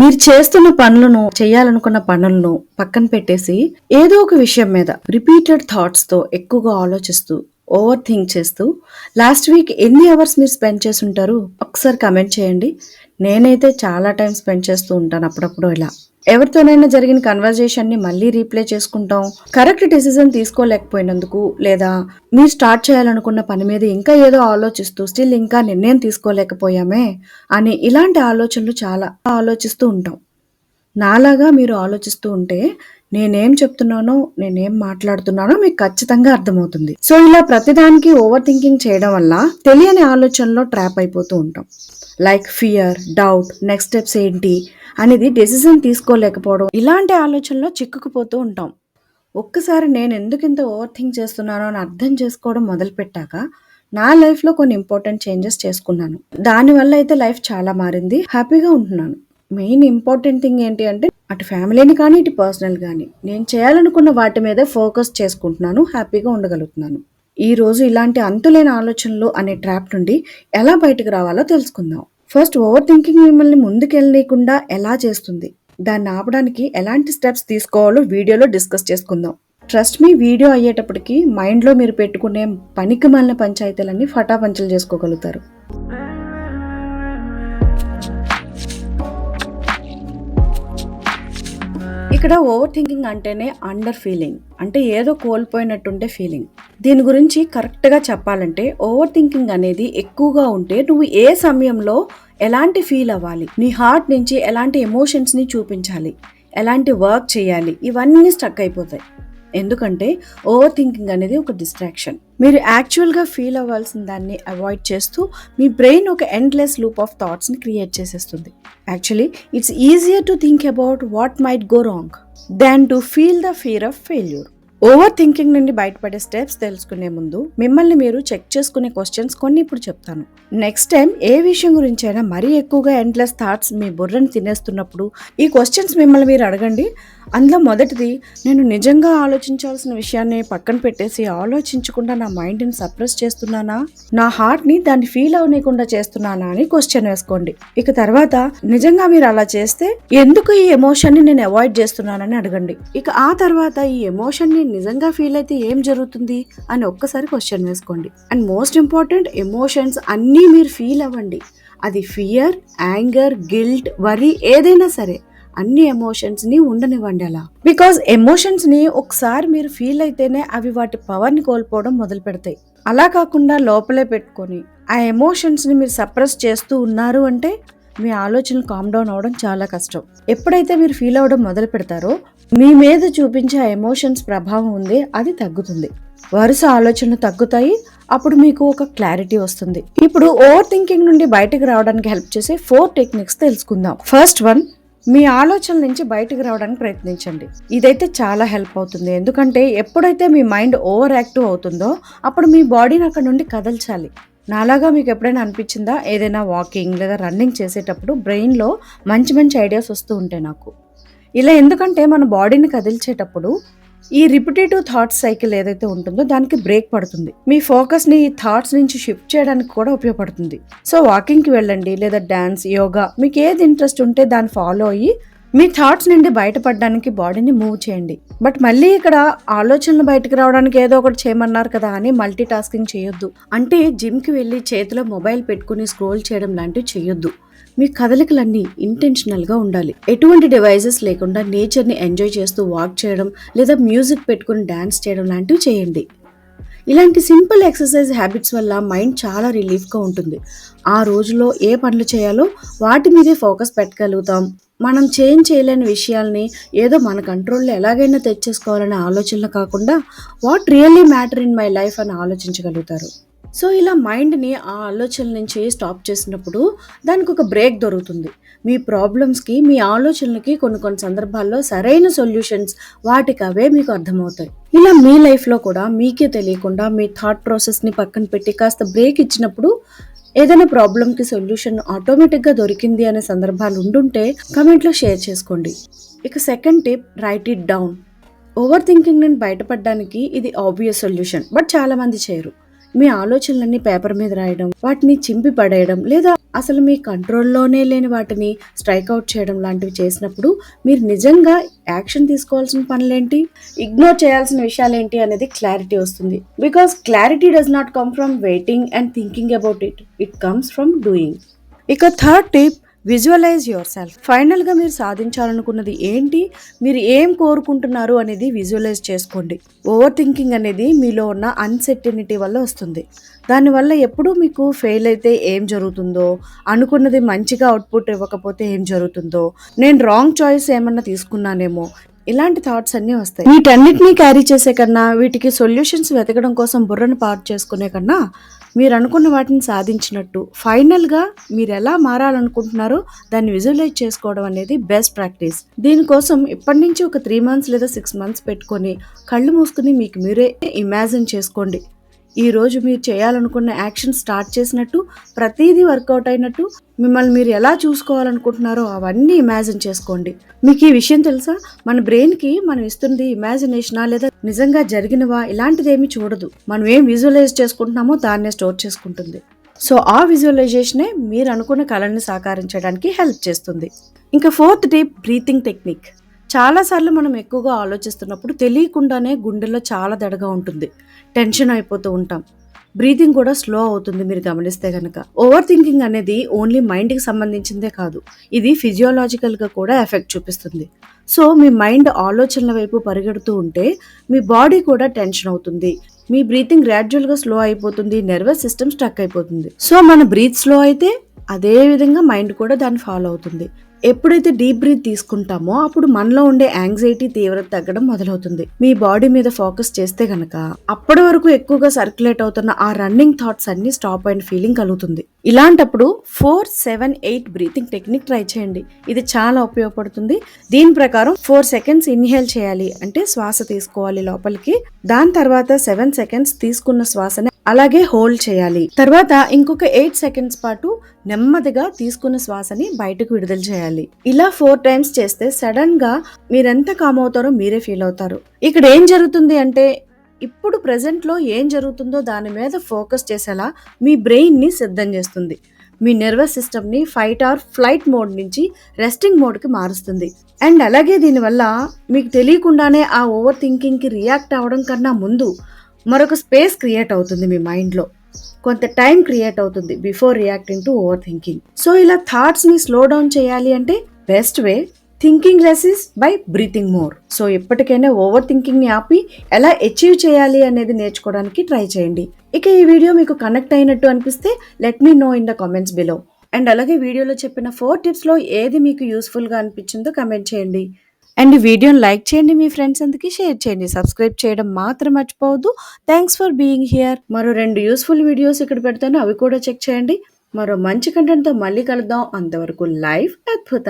మీరు చేస్తున్న పనులను చేయాలనుకున్న పనులను పక్కన పెట్టేసి ఏదో ఒక విషయం మీద రిపీటెడ్ థాట్స్తో ఎక్కువగా ఆలోచిస్తూ ఓవర్ థింక్ చేస్తూ లాస్ట్ వీక్ ఎన్ని అవర్స్ మీరు స్పెండ్ చేసి ఉంటారు? ఒకసారి కమెంట్ చేయండి. నేనైతే చాలా టైం స్పెండ్ చేస్తూ ఉంటాను అప్పుడప్పుడు ఇలా. ఎవరితోనైనా జరిగిన కన్వర్జేషన్ని మళ్ళీ రీప్లే చేసుకుంటాం. కరెక్ట్ డెసిజన్ తీసుకోలేకపోయినందుకు లేదా మీరు స్టార్ట్ చేయాలనుకున్న పని మీద ఇంకా ఏదో ఆలోచిస్తూ స్టిల్ ఇంకా నిర్ణయం తీసుకోలేకపోయామే అని ఇలాంటి ఆలోచనలు చాలా ఆలోచిస్తూ ఉంటాం. నాలాగా మీరు ఆలోచిస్తూ ఉంటే నేనేం చెప్తున్నానో నేనేం మాట్లాడుతున్నానో మీకు ఖచ్చితంగా అర్థమవుతుంది. సో ఇలా ప్రతిదానికి ఓవర్ థింకింగ్ చేయడం వల్ల తెలియని ఆలోచనలో ట్రాప్ అయిపోతూ ఉంటాం. Like fear doubt next steps ఏంటి అనేది డెసిజన్ తీసుకోలేకపోవడం. ఇలాంటి ఆలోచనలో చిక్కుకుపోతూ ఉంటాం. ఒక్కసారి నేను ఎందుకు ఇంత ఓవర్ థింక్ చేస్తున్నానో అని అర్థం చేసుకోవడం మొదలుపెట్టాక నా లైఫ్లో కొన్ని ఇంపార్టెంట్ చేంజెస్ చేసుకున్నాను. దానివల్ల అయితే లైఫ్ చాలా మారింది. హ్యాపీగా ఉంటున్నాను. మెయిన్ ఇంపార్టెంట్ థింగ్ ఏంటి అంటే అటు ఫ్యామిలీని కానీ ఇటు పర్సనల్ కానీ నేను చేయాలనుకున్న వాటి మీద ఫోకస్ చేసుకుంటున్నాను హ్యాపీగా ఉండగలుగుతున్నాను. ఈ రోజు ఇలాంటి అంతులేని ఆలోచనలు అనే ట్రాప్ నుండి ఎలా బయటకు రావాలో తెలుసుకుందాం. ఫస్ట్ ఓవర్ థింకింగ్ మిమ్మల్ని ముందుకెళ్ళలేకుండా ఎలా చేస్తుంది? దాన్ని ఆపడానికి ఎలాంటి స్టెప్స్ తీసుకోవాలో వీడియోలో డిస్కస్ చేసుకుందాం. ట్రస్ట్ మీ వీడియో అయ్యేటప్పటికి మైండ్లో మీరు పెట్టుకునే పనికి మళ్ళిన పంచాయతీలన్నీ ఫటాపంచలు చేసుకోగలుగుతారు. ఇక్కడ ఓవర్ థింకింగ్ అంటేనే అండర్ ఫీలింగ్. అంటే ఏదో కోల్పోయినట్టుండే ఫీలింగ్. దీని గురించి కరెక్ట్గా చెప్పాలంటే ఓవర్ థింకింగ్ అనేది ఎక్కువగా ఉంటే నువ్వు ఏ సమయంలో ఎలాంటి ఫీల్ అవ్వాలి? నీ హార్ట్ నుంచి ఎలాంటి ఎమోషన్స్ని చూపించాలి? ఎలాంటి వర్క్ చేయాలి? ఇవన్నీ స్టక్ అయిపోతాయి. ఎందుకంటే ఓవర్ థింకింగ్ అనేది ఒక డిస్ట్రాక్షన్. మీరు యాక్చువల్గా ఫీల్ అవ్వాల్సిన దాన్ని అవాయిడ్ చేస్తూ మీ బ్రెయిన్ ఒక ఎండ్లెస్ లూప్ ఆఫ్ థాట్స్ని క్రియేట్ చేసేస్తుంది. Actually it's easier to think about what might go wrong than to feel the fear of failure over thinking నుండి బయటపడే స్టెప్స్ తెలుసుకునే ముందు మిమ్మల్ని మీరు చెక్ చేసుకునే క్వశ్చన్స్ కొన్ని ఇప్పుడు చెప్తాను. నెక్స్ట్ టైం ఏ విషయం గురించి అయినా మరీ ఎక్కువగా ఎండ్లెస్ థాట్స్ మీ బుర్రని తినేస్తున్నప్పుడు ఈ క్వశ్చన్స్ మిమ్మల్ని మీరు అడగండి. అందులో మొదటిది నేను నిజంగా ఆలోచించాల్సిన విషయాన్ని పక్కన పెట్టేసి ఆలోచించకుండా నా మైండ్ని సప్రెస్ చేస్తున్నానా? నా హార్ట్ని దాన్ని ఫీల్ అవనీయకుండా చేస్తున్నానా అని క్వశ్చన్ వేసుకోండి. ఇక తర్వాత నిజంగా మీరు అలా చేస్తే ఎందుకు ఈ ఎమోషన్ని నేను అవాయిడ్ చేస్తున్నానని అడగండి. ఇక ఆ తర్వాత ఈ ఎమోషన్ని నిజంగా ఫీల్ అయితే ఏం జరుగుతుంది అని ఒక్కసారి క్వశ్చన్ వేసుకోండి. అండ్ మోస్ట్ ఇంపార్టెంట్ ఎమోషన్స్ అన్నీ మీరు ఫీల్ అవ్వండి. అది ఫియర్ యాంగర్ గిల్ట్ వరీ ఏదైనా సరే అన్ని ఎమోషన్స్ని ఉండనివ్వండి అలా. బికాస్ ఎమోషన్స్ని ఒకసారి మీరు ఫీల్ అయితేనే అవి వాటి పవర్ని కోల్పోవడం మొదలు పెడతాయి. అలా కాకుండా లోపలే పెట్టుకొని ఆ ఎమోషన్స్ని మీరు సప్రెస్ చేస్తూ ఉన్నారు అంటే మీ ఆలోచనలు కామ్ డౌన్ అవ్వడం చాలా కష్టం. ఎప్పుడైతే మీరు ఫీల్ అవ్వడం మొదలు పెడతారో మీ మీద చూపించే ఎమోషన్స్ ప్రభావం ఉంది అది తగ్గుతుంది. వరుస ఆలోచనలు తగ్గుతాయి అప్పుడు మీకు ఒక క్లారిటీ వస్తుంది. ఇప్పుడు ఓవర్ థింకింగ్ నుండి బయటకు రావడానికి హెల్ప్ చేసే ఫోర్ టెక్నిక్స్ తెలుసుకుందాం. ఫస్ట్ వన్ మీ ఆలోచనల నుంచి బయటకు రావడానికి ప్రయత్నించండి. ఇదైతే చాలా హెల్ప్ అవుతుంది. ఎందుకంటే ఎప్పుడైతే మీ మైండ్ ఓవర్ యాక్టివ్ అవుతుందో అప్పుడు మీ బాడీని అక్కడ నుండి కదల్చాలి. నాలాగా మీకు ఎప్పుడైనా అనిపించిందా? ఏదైనా వాకింగ్ లేదా రన్నింగ్ చేసేటప్పుడు బ్రెయిన్లో మంచి మంచి ఐడియాస్ వస్తూ ఉంటాయి నాకు. ఇలా ఎందుకంటే మన బాడీని కదిల్చేటప్పుడు ఈ రిపిటేటివ్ థాట్స్ సైకిల్ ఏదైతే ఉంటుందో దానికి బ్రేక్ పడుతుంది. మీ ఫోకస్ని థాట్స్ నుంచి షిఫ్ట్ చేయడానికి కూడా ఉపయోగపడుతుంది. సో వాకింగ్కి వెళ్ళండి లేదా డాన్స్ యోగా మీకు ఏది ఇంట్రెస్ట్ ఉంటే దాన్ని ఫాలో అయ్యి మీ థాట్స్ నుండి బయటపడడానికి బాడీని మూవ్ చేయండి. బట్ మళ్ళీ ఇక్కడ ఆలోచనలు బయటకు రావడానికి ఏదో ఒకటి చేయమన్నారు కదా అని మల్టీ టాస్కింగ్ చేయొద్దు. అంటే జిమ్కి వెళ్ళి చేతిలో మొబైల్ పెట్టుకుని స్క్రోల్ చేయడం లాంటివి చేయొద్దు. మీ కదలికలన్నీ ఇంటెన్షనల్గా ఉండాలి. ఎటువంటి డివైజెస్ లేకుండా నేచర్ని ఎంజాయ్ చేస్తూ వాక్ చేయడం లేదా మ్యూజిక్ పెట్టుకుని డ్యాన్స్ చేయడం లాంటివి చేయండి. ఇలాంటి సింపుల్ ఎక్సర్సైజ్ హ్యాబిట్స్ వల్ల మైండ్ చాలా రిలీఫ్గా ఉంటుంది. ఆ రోజులో ఏ పనులు చేయాలో వాటి మీదే ఫోకస్ పెట్టగలుగుతాం. మనం చేంజ్ చేయలేని విషయాల్ని ఏదో మన కంట్రోల్లో ఎలాగైనా తెచ్చేసుకోవాలనే ఆలోచనలు కాకుండా what really matter in my life అని ఆలోచించగలుగుతారు. సో ఇలా మైండ్ని ఆ ఆలోచనల నుంచి స్టాప్ చేసినప్పుడు దానికి ఒక బ్రేక్ దొరుకుతుంది. మీ ప్రాబ్లమ్స్కి మీ ఆలోచనలకి కొన్ని కొన్ని సందర్భాల్లో సరైన సొల్యూషన్స్ వాటికి అవే మీకు అర్థమవుతాయి. ఇలా మీ లైఫ్లో కూడా మీకే తెలియకుండా మీ థాట్ ప్రాసెస్ని పక్కన పెట్టి కాస్త బ్రేక్ ఇచ్చినప్పుడు ఏదైనా ప్రాబ్లంకి సొల్యూషన్ ఆటోమేటిక్గా దొరికింది అనే సందర్భాలు ఉండుంటే కమెంట్లో షేర్ చేసుకోండి. ఇక second tip write it down. Overthinking నుండి బయటపడడానికి ఇది ఆబ్వియస్ సొల్యూషన్ బట్ చాలా మంది చేయరు. మీ ఆలోచనలన్నీ పేపర్ మీద రాయడం వాటిని చింపి పడేయడం లేదా అసలు మీ కంట్రోల్లోనే లేని వాటిని స్ట్రైక్ అవుట్ చేయడం లాంటివి చేసినప్పుడు మీరు నిజంగా యాక్షన్ తీసుకోవాల్సిన పనులేంటి? ఇగ్నోర్ చేయాల్సిన విషయాలు ఏంటి అనేది క్లారిటీ వస్తుంది. Because clarity does not come from waiting and thinking about it. It comes from doing. ఇక third tip visualise yourself ఫైనల్గా మీరు సాధించాలనుకున్నది ఏంటి? మీరు ఏం కోరుకుంటున్నారు అనేది విజువలైజ్ చేసుకోండి. ఓవర్ థింకింగ్ అనేది మీలో ఉన్న అన్సెర్టినిటీ వల్ల వస్తుంది. దానివల్ల ఎప్పుడు మీకు ఫెయిల్ అయితే ఏం జరుగుతుందో అనుకున్నది మంచిగా అవుట్పుట్ ఇవ్వకపోతే ఏం జరుగుతుందో నేను రాంగ్ చాయిస్ ఏమన్నా తీసుకున్నానేమో ఇలాంటి థాట్స్ అన్నీ వస్తాయి. వీటన్నిటినీ క్యారీ చేసే కన్నా వీటికి సొల్యూషన్స్ వెతకడం కోసం బుర్రను పాటు చేసుకునే కన్నా మీరు అనుకున్న వాటిని సాధించినట్టు. ఫైనల్గా మీరు ఎలా మారాలనుకుంటున్నారో దాన్ని విజువలైజ్ చేసుకోవడం అనేది బెస్ట్ ప్రాక్టీస్. దీనికోసం ఇప్పటి నుంచి ఒక త్రీ మంత్స్ లేదా సిక్స్ మంత్స్ పెట్టుకొని కళ్ళు మూసుకుని మీకు మీరే ఇమాజిన్ చేసుకోండి. ఈరోజు మీరు చేయాలనుకున్న యాక్షన్ స్టార్ట్ చేసినట్టు ప్రతిదీ వర్కౌట్ అయినట్టు మిమ్మల్ని మీరు ఎలా చూసుకోవాలనుకుంటున్నారో అవన్నీ ఇమాజిన్ చేసుకోండి. మీకు ఈ విషయం తెలుసా? మన బ్రెయిన్కి మనం ఇస్తుంది ఇమాజినేషనా లేదా నిజంగా జరిగినవా? ఇలాంటిది ఏమీ చూడదు. మనం ఏం విజువలైజ్ చేసుకుంటున్నామో దాన్నే స్టోర్ చేసుకుంటుంది. సో ఆ విజువలైజేషనే మీరు అనుకున్న కళని సాకారించడానికి హెల్ప్ చేస్తుంది. ఇంకా ఫోర్త్ డే బ్రీతింగ్ టెక్నిక్. చాలాసార్లు మనం ఎక్కువగా ఆలోచిస్తున్నప్పుడు తెలియకుండానే గుండెల్లో చాలా దడగా ఉంటుంది. టెన్షన్ అయిపోతూ ఉంటాం. బ్రీతింగ్ కూడా స్లో అవుతుంది మీరు గమనిస్తే కనుక ఓవర్ థింకింగ్ అనేది ఓన్లీ మైండ్కి సంబంధించిందే కాదు. ఇది ఫిజియోలాజికల్గా కూడా ఎఫెక్ట్ చూపిస్తుంది. సో మీ మైండ్ ఆలోచనల వైపు పరిగెడుతూ ఉంటే మీ బాడీ కూడా టెన్షన్ అవుతుంది. మీ బ్రీతింగ్ గ్రాడ్యువల్గా స్లో అయిపోతుంది. నర్వస్ సిస్టమ్ స్టక్ అయిపోతుంది. సో మన బ్రీత్ స్లో అయితే అదే విధంగా మైండ్ కూడా దాన్ని ఫాలో అవుతుంది. ఎప్పుడైతే డీప్ బ్రీత్ తీసుకుంటామో అప్పుడు మనలో ఉండే యాంగ్జైటీ తీవ్రత తగ్గడం మొదలవుతుంది. మీ బాడీ మీద ఫోకస్ చేస్తే గనక అప్పటి వరకు ఎక్కువగా సర్క్యులేట్ అవుతున్న ఆ రన్నింగ్ థాట్స్ అన్ని స్టాప్ అయిన ఫీలింగ్ కలుగుతుంది. ఇలాంటప్పుడు four seven eight breathing technique try చేయండి. ఇది చాలా ఉపయోగపడుతుంది. దీని ప్రకారం ఫోర్ సెకండ్స్ ఇన్హేల్ చేయాలి. అంటే శ్వాస తీసుకోవాలి లోపలికి. దాని తర్వాత సెవెన్ సెకండ్స్ తీసుకున్న శ్వాసని అలాగే హోల్డ్ చేయాలి. తర్వాత ఇంకొక ఎయిట్ సెకండ్స్ పాటు నెమ్మదిగా తీసుకున్న శ్వాసని బయటకు విడుదల చేయాలి. ఇలా ఫోర్ టైమ్స్ చేస్తే సడన్గా మీరెంత కామ్ అవుతారో మీరే ఫీల్ అవుతారు. ఇక్కడ ఏం జరుగుతుంది అంటే ఇప్పుడు present లో ఏం జరుగుతుందో దాని మీద ఫోకస్ చేసేలా మీ బ్రెయిన్ని సిద్ధం చేస్తుంది. మీ నర్వస్ సిస్టమ్ని ఫైట్ ఆర్ ఫ్లైట్ మోడ్ నుంచి రెస్టింగ్ మోడ్కి మారుస్తుంది. అండ్ అలాగే దీనివల్ల మీకు తెలియకుండానే ఆ ఓవర్ థింకింగ్కి రియాక్ట్ అవ్వడం కన్నా ముందు మరొక స్పేస్ క్రియేట్ అవుతుంది మీ మైండ్లో కొంత టైం క్రియేట్ అవుతుంది before reacting to overthinking so ఇలా థాట్స్ని స్లో డౌన్ చేయాలి అంటే best way thinking less is by breathing more so ఎప్పటికైనా ఓవర్ థింకింగ్ని ఆపి ఎలా అచీవ్ చేయాలి అనేది నేర్చుకోవడానికి ట్రై చేయండి. ఇక ఈ వీడియో మీకు కనెక్ట్ అయినట్టు అనిపిస్తే let me know in the comments below and అలాగే వీడియోలో చెప్పిన ఫోర్ టిప్స్లో ఏది మీకు యూస్ఫుల్గా అనిపించిందో కమెంట్ చేయండి. అండ్ వీడియోని లైక్ చేయండి మీ ఫ్రెండ్స్ అందరికి షేర్ చేయండి. సబ్స్క్రైబ్ చేయడం మాత్రం మర్చిపోవద్దు. థ్యాంక్స్ ఫర్ బీయింగ్ హియర్ మరో రెండు యూస్ఫుల్ వీడియోస్ ఇక్కడ పెడతాను. అవి కూడా చెక్ చేయండి. మరో మంచి కంటెంట్తో మళ్ళీ కలుద్దాం. అంతవరకు లైఫ్ అద్భుత